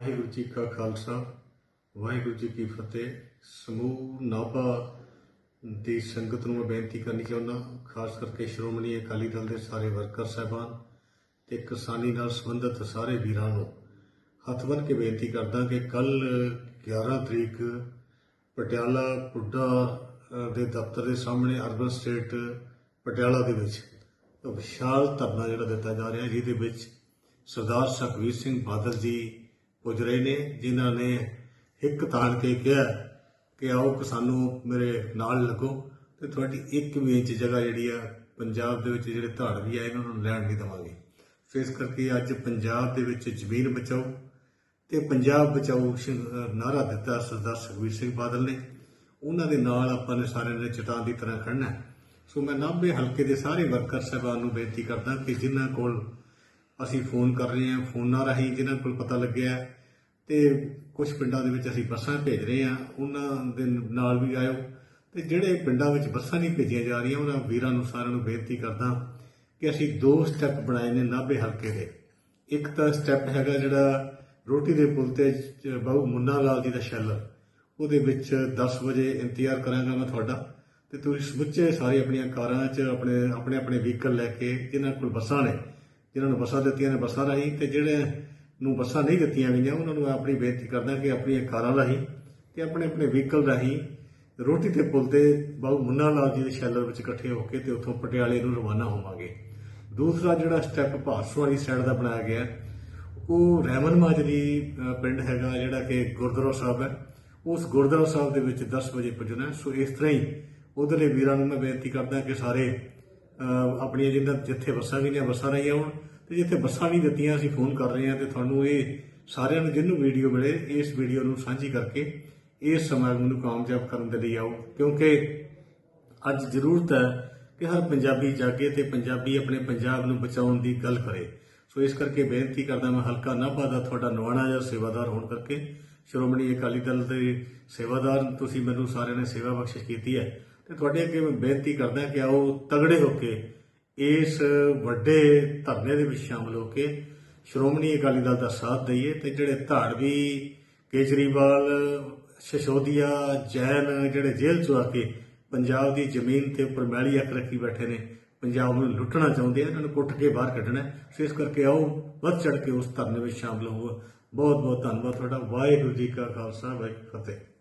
ਵਾਹਿਗੁਰੂ ਜੀ ਕਾ ਖਾਲਸਾ, ਵਾਹਿਗੁਰੂ ਜੀ ਕੀ ਫਤਿਹ। ਸਮੂਹ ਨਾਭਾ ਦੀ ਸੰਗਤ ਨੂੰ ਮੈਂ ਬੇਨਤੀ ਕਰਨੀ ਚਾਹੁੰਦਾ ਖਾਸ ਕਰਕੇ ਸ਼੍ਰੋਮਣੀ ਅਕਾਲੀ ਦਲ ਦੇ ਸਾਰੇ ਵਰਕਰ ਸਹਿਬਾਨ ਤੇ ਕਿਸਾਨੀ ਨਾਲ ਸੰਬੰਧਿਤ ਸਾਰੇ ਵੀਰਾਂ ਨੂੰ ਹੱਥ ਬੰਨ੍ਹ ਕੇ ਬੇਨਤੀ ਕਰਦਾ ਕਿ ਕੱਲ 11 ਤਰੀਕ ਪਟਿਆਲਾ ਪੁੱਡਾ ਦੇ ਦਫ਼ਤਰ ਦੇ ਸਾਹਮਣੇ ਅਰਬਨ ਸਟੇਟ ਪਟਿਆਲਾ ਦੇ ਵਿੱਚ ਵਿਸ਼ਾਲ ਧਰਨਾ ਜਿਹੜਾ ਦਿੱਤਾ ਜਾ ਰਿਹਾ, ਜਿਹਦੇ ਵਿੱਚ ਸਰਦਾਰ ਸੁਖਬੀਰ ਸਿੰਘ ਬਾਦਲ ਜੀ ਪੁੱਜ ਰਹੇ ਨੇ, ਜਿਨ੍ਹਾਂ ਨੇ ਇੱਕ ਤਾਲ ਕੇ ਕਿਹਾ ਕਿ ਆਓ ਕਿਸਾਨੋ ਮੇਰੇ ਨਾਲ ਲੱਗੋ। ਤੇ ਤੁਹਾਡੀ ਇੱਕ ਵੀ ਇੰਚ ਜਗ੍ਹਾ ਜਿਹੜੀ ਆ, ਪੰਜਾਬ ਦੇ ਵਿੱਚ ਜਿਹੜੇ ਧਾੜ ਵੀ ਆ ਇਹਨਾਂ ਨੂੰ ਲੈਣ ਨਹੀਂ ਦੇਵਾਂਗੇ। ਸੋ ਇਸ ਕਰਕੇ ਅੱਜ ਪੰਜਾਬ ਦੇ ਵਿੱਚ ਜ਼ਮੀਨ ਬਚਾਓ। ਤੇ ਪੰਜਾਬ ਬਚਾਓ ਸ਼ਿੰ- ਨਾਅਰਾ ਦਿੱਤਾ ਸਰਦਾਰ ਸੁਖਬੀਰ ਸਿੰਘ ਬਾਦਲ ਨੇ। ਉਹਨਾਂ ਦੇ ਨਾਲ ਆਪਾਂ ਨੇ ਸਾਰਿਆਂ ਨੇ ਚਟਾਨ ਦੀ ਤਰ੍ਹਾਂ ਖੜਨਾ ਸੋ ਮੈਂ ਨਾਭੇ ਹਲਕੇ ਦੇ ਸਾਰੇ ਵਰਕਰ ਸਾਹਿਬਾਨ ਨੂੰ ਬੇਨਤੀ ਕਰਦਾ ਕਿ ਜਿਨ੍ਹਾਂ ਕੋਲ ਅਸੀਂ ਫੋਨ ਕਰ ਰਹੇ ਹਾਂ, ਫੋਨਾਂ ਰਾਹੀਂ ਜਿਹਨਾਂ ਕੋਲ ਪਤਾ ਲੱਗਿਆ ਹੈ ਤੇ ਕੁਝ ਪਿੰਡਾਂ ਦੇ ਵਿੱਚ ਅਸੀਂ ਬੱਸਾਂ ਭੇਜ ਰਹੇ ਹਾਂ, ਉਹਨਾਂ ਦੇ ਨਾਲ ਵੀ ਆਇਓ। ਤੇ ਜਿਹੜੇ ਪਿੰਡਾਂ ਵਿੱਚ ਬੱਸਾਂ ਨਹੀਂ ਭੇਜੀਆਂ ਜਾ ਰਹੀਆਂ, ਉਹਨਾਂ ਵੀਰਾਂ ਨੂੰ ਸਾਰਿਆਂ ਨੂੰ ਬੇਨਤੀ ਕਰਦਾ ਕਿ ਅਸੀਂ ਦੋ ਸਟੈਪ ਬਣਾਏ ਨੇ ਨਾਭੇ ਹਲਕੇ ਦੇ। ਇੱਕ ਤਾਂ ਸਟੈਪ ਹੈਗਾ ਜਿਹੜਾ ਰੋਟੀ ਦੇ ਪੁਲ ਤੇ ਜ- ਬਾਬੂ ਮੁੰਨਾ ਲਾਲ ਜੀ ਦਾ ਸ਼ੈਲਰ ਉਹਦੇ ਵਿੱਚ 10 ਵਜੇ ਇੰਤਜ਼ਾਰ ਕਰਾਂਗਾ ਮੈਂ ਤੁਹਾਡਾ। ਤੇ ਤੁਸੀਂ ਸਮੁੱਚੇ ਸਾਰੇ ਆਪਣੀਆਂ ਕਾਰਾਂ 'ਚ ਆਪਣੇ ਆਪਣੇ ਆਪਣੇ ਵਹੀਕਲ ਲੈ ਕੇ ਜਿਨ੍ਹਾਂ ਕੋਲ ਬੱਸਾਂ ਨੇ ਜਿਨ੍ਹਾਂ ਨੂੰ ਬੱਸਾਂ ਦਿੱਤੀਆਂ ਨੇ ਬੱਸਾਂ ਰਾਹੀਂ ਤੇ ਜਿਹੜੇ ਨੂੰ ਬੱਸਾਂ ਨਹੀਂ ਦਿੱਤੀਆਂ ਗਈਆਂ, ਉਹਨਾਂ ਨੂੰ ਮੈਂ ਆਪਣੀ ਬੇਨਤੀ ਕਰਦਾ ਕਿ ਆਪਣੀਆਂ ਕਾਰਾਂ ਰਾਹੀਂ ਤੇ ਆਪਣੇ ਆਪਣੇ ਵਹੀਕਲ ਰਾਹੀਂ ਰੋਟੀ 'ਤੇ ਪੁਲ ਤੇ ਬਾਬੂ ਮੁੰਨਾ ਲਾਲ ਜੀ ਦੇ ਸ਼ੈਲਰ ਵਿੱਚ ਇਕੱਠੇ ਹੋ ਕੇ ਤੇ ਉੱਥੋਂ ਪਟਿਆਲੇ ਨੂੰ ਰਵਾਨਾ ਹੋਵਾਂਗੇ। ਦੂਸਰਾ ਜਿਹੜਾ ਸਟੈਪ ਭਾਰਸੂ ਵਾਲੀ ਸਾਈਡ ਦਾ ਬਣਾਇਆ ਗਿਆ, ਉਹ ਰਹਿਮਨ ਮਾਜਰੀ ਪਿੰਡ ਹੈਗਾ ਜਿਹੜਾ ਕਿ ਗੁਰਦੁਆਰਾ ਸਾਹਿਬ ਹੈ। ਉਸ ਗੁਰਦੁਆਰਾ ਸਾਹਿਬ ਦੇ ਵਿੱਚ 10 ਵਜੇ ਪੁੱਜਣਾ ਸੋ ਇਸ ਤਰ੍ਹਾਂ ਹੀ ਉਧਰਲੇ ਵੀਰਾਂ ਨੂੰ ਮੈਂ ਬੇਨਤੀ ਕਰਦਾ ਕਿ ਸਾਰੇ ਆਪਣੀਆਂ ਜਿੰਦਾ ਜਿੱਥੇ ਬੱਸਾਂ ਵੀ ਗਈਆਂ, ਬੱਸਾਂ ਰਾਹੀਂ ਆਉਣ ਤੇ ਜਿੱਥੇ ਬੱਸਾਂ ਵੀ ਦਿੱਤੀਆਂ ਅਸੀਂ ਫੋਨ ਕਰ ਰਹੇ ਹਾਂ ਤੇ ਤੁਹਾਨੂੰ ਇਹ ਸਾਰਿਆਂ ਨੂੰ ਜਿਹਨੂੰ ਵੀਡੀਓ ਮਿਲੇ, ਇਸ ਵੀਡੀਓ ਨੂੰ ਸਾਂਝੀ ਕਰਕੇ ਇਸ ਸਮਾਗਮ ਨੂੰ ਕਾਮਯਾਬ ਕਰਨ ਦੇ ਲਈ ਆਓ। ਕਿਉਂਕਿ ਅੱਜ ਜ਼ਰੂਰਤ ਹੈ ਕਿ ਹਰ ਪੰਜਾਬੀ ਜਾਗੇ ਤੇ ਪੰਜਾਬੀ ਆਪਣੇ ਪੰਜਾਬ ਨੂੰ ਬਚਾਉਣ ਦੀ ਗੱਲ ਕਰੇ। ਸੋ ਇਸ ਕਰਕੇ ਬੇਨਤੀ ਕਰਦਾ ਮੈਂ ਹਲਕਾ ਨਾਭਾ ਦਾ ਤੁਹਾਡਾ ਨਵਾਣਾ ਜਿਹਾ ਸੇਵਾਦਾਰ ਹੋਣ ਕਰਕੇ। ਸ਼੍ਰੋਮਣੀ ਅਕਾਲੀ ਦਲ ਦੇ ਸੇਵਾਦਾਰ ਤੁਸੀਂ ਮੈਨੂੰ ਸਾਰਿਆਂ ਨੇ ਸੇਵਾ ਬਖਸ਼ਿਸ਼ ਕੀਤੀ ਹੈ। ਤੇ ਤੁਹਾਡੇ ਅੱਗੇ ਮੈਂ ਬੇਨਤੀ ਕਰਦਾ ਕਿ ਆਓ ਤਗੜੇ ਹੋ ਕੇ ਇਸ ਵੱਡੇ ਧਰਨੇ ਦੇ ਵਿੱਚ ਸ਼ਾਮਲ ਹੋ ਕੇ ਸ਼੍ਰੋਮਣੀ ਅਕਾਲੀ ਦਲ ਦਾ ਸਾਥ ਦਈਏ ਤੇ ਜਿਹੜੇ ਧਾੜਵੀ, ਕੇਜਰੀਵਾਲ, ਸ਼ਸ਼ੋਦੀਆ, ਜੈਨ ਜਿਹੜੇ ਜੇਲ੍ਹ ਚੋਂ ਆ ਕੇ ਪੰਜਾਬ ਦੀ ਜ਼ਮੀਨ ਤੇ ਉੱਪਰ ਮੈਲੀ ਅੱਖ ਰੱਖੀ ਬੈਠੇ ਨੇ, ਪੰਜਾਬ ਨੂੰ ਲੁੱਟਣਾ ਚਾਹੁੰਦੇ ਆ, ਇਹਨਾਂ ਨੂੰ ਕੁੱਟ ਕੇ ਬਾਹਰ ਕੱਢਣਾ ਸੋ ਇਸ ਕਰਕੇ ਆਓ ਵੱਧ ਚੜ ਕੇ ਉਸ ਧਰਨੇ ਵਿੱਚ ਸ਼ਾਮਲ ਹੋਵੋ। ਬਹੁਤ ਬਹੁਤ ਧੰਨਵਾਦ ਤੁਹਾਡਾ। ਵਾਹਿਗੁਰੂ ਜੀ ਕਾ ਖਾਲਸਾ, ਵਾਹਿਗੁਰੂ ਫਤਿਹ।